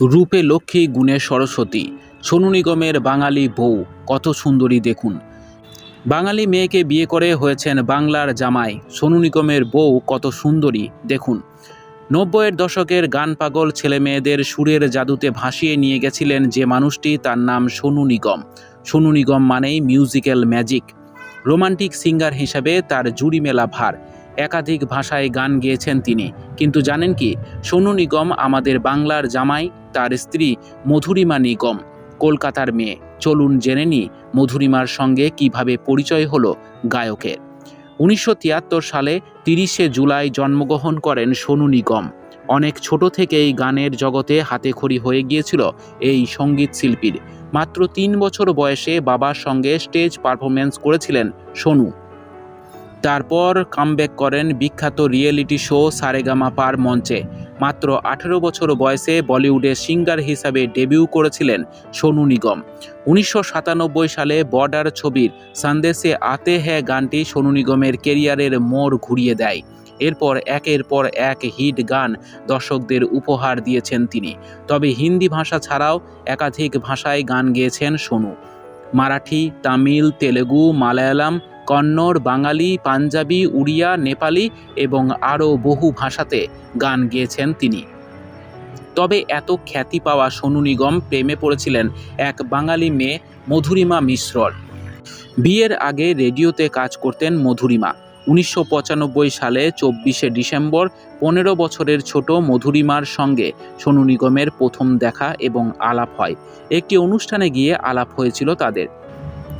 রূপে লক্ষ্মী, গুণে সরস্বতী। সোনু নিগমের বাঙালি বউ, কত সুন্দরী দেখুন। বাঙালি মেয়েকে বিয়ে করে হয়েছেন বাংলার জামাই। সোনু নিগমের বউ কত সুন্দরী, দেখুন। নব্বইয়ের দশকের গান পাগল ছেলে মেয়েদের সুরের জাদুতে ভাসিয়ে নিয়ে গেছিলেন যে মানুষটি, তার নাম সোনু নিগম। সোনু নিগম মানেই মিউজিক্যাল ম্যাজিক রোমান্টিক সিঙ্গার হিসাবে তার জুড়ি মেলা ভার। একাধিক ভাষায় গান গেয়েছেন তিনি। কিন্তু জানেন কি, সোনু নিগম আমাদের বাংলার জামাই, তার স্ত্রী মধুরিমা নিগম, কলকাতার মেয়ে। চলুন জেনে নি মধুরিমার সঙ্গে কীভাবে পরিচয় হলো গায়কের। উনিশশো তিয়াত্তর সালে তিরিশে জুলাই জন্মগ্রহণ করেন সোনু নিগম। অনেক ছোট থেকেই গানের জগতে হাতেখড়ি হয়ে গিয়েছিল এই সংগীত শিল্পীর। মাত্র তিন বছর বয়সে বাবার সঙ্গে স্টেজ পারফরমেন্স করেছিলেন সোনু। তারপর কামব্যাক করেন বিখ্যাত রিয়েলিটি শো সারেগামা পার মঞ্চে। মাত্র আঠেরো বছর বয়সে বলিউডে সিঙ্গার হিসাবে ডেবিউ করেছিলেন সোনু নিগম। উনিশশো সাতানব্বই সালে বর্ডার ছবির সন্দেশে আতে হ্যাঁ গানটি সোনু নিগমের কেরিয়ারের মোড় ঘুরিয়ে দেয়। এরপর একের পর এক হিট গান দর্শকদের উপহার দিয়েছেন তিনি। তবে হিন্দি ভাষা ছাড়াও একাধিক ভাষায় গান গেয়েছেন সোনু। মারাঠি, তামিল, তেলেগু, মালায়ালাম কন্নড়, বাঙালি, পাঞ্জাবি, উড়িয়া, নেপালি এবং আরও বহু ভাষাতে গান গেয়েছেন তিনি। তবে এত খ্যাতি পাওয়া সোনু নিগম প্রেমে পড়েছিলেন এক বাঙালি মেয়ে মধুরিমা মিশ্রর বিয়ের আগে রেডিওতে কাজ করতেন মধুরিমা। উনিশশো পঁচানব্বই সালে চব্বিশে ডিসেম্বর পনেরো বছরের ছোট মধুরিমার সঙ্গে সোনু নিগমের প্রথম দেখা এবং আলাপ হয়। একটি অনুষ্ঠানে গিয়ে আলাপ হয়েছিল তাদের।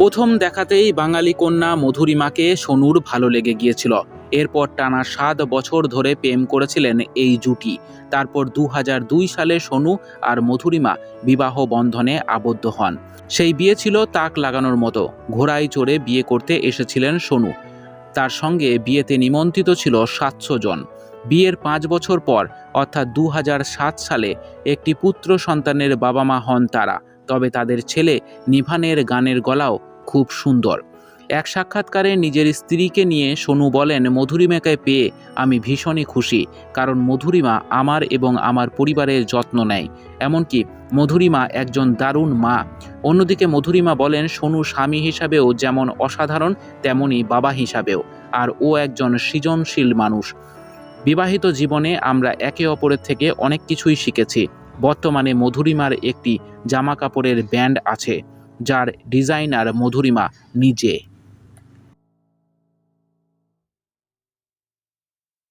প্রথম দেখাতেই বাঙালি কন্যা মধুরিমাকে সোনুর ভালো লেগে গিয়েছিল। এরপর টানা সাত বছর ধরে প্রেম করেছিলেন এই জুটি। তারপর দু সালে সোনু আর মধুরিমা বিবাহ বন্ধনে আবদ্ধ হন। সেই বিয়ে ছিল তাক লাগানোর মতো। ঘোড়ায় চড়ে বিয়ে করতে এসেছিলেন সোনু। তার সঙ্গে বিয়েতে নিমন্ত্রিত ছিল সাতশো জন। বিয়ের পাঁচ বছর পর, অর্থাৎ দু হাজার সাত সালে, একটি পুত্র সন্তানের বাবা মা হন তারা। তবে তাদের ছেলে নিভানের গানের গলাও খুব সুন্দর। এক সাক্ষাৎকারে নিজের স্ত্রীকে নিয়ে সোনু বলেন, মধুরিমাকে পেয়ে আমি ভীষণই খুশি, কারণ মধুরিমা আমার এবং আমার পরিবারের যত্ন নেয়। এমনকি মধুরিমা একজন দারুণ মা। অন্যদিকে মধুরিমা বলেন, সোনু স্বামী হিসাবেও যেমন অসাধারণ, তেমনি বাবা হিসাবেও, আর ও একজন সৃজনশীল মানুষ। বিবাহিত জীবনে আমরা একে অপরের থেকে অনেক কিছুই শিখেছি। বর্তমানে মধুরিমার একটি জামা কাপড়ের ব্যান্ড আছে। যার ডিজাইনার মধুরিমা নিজে।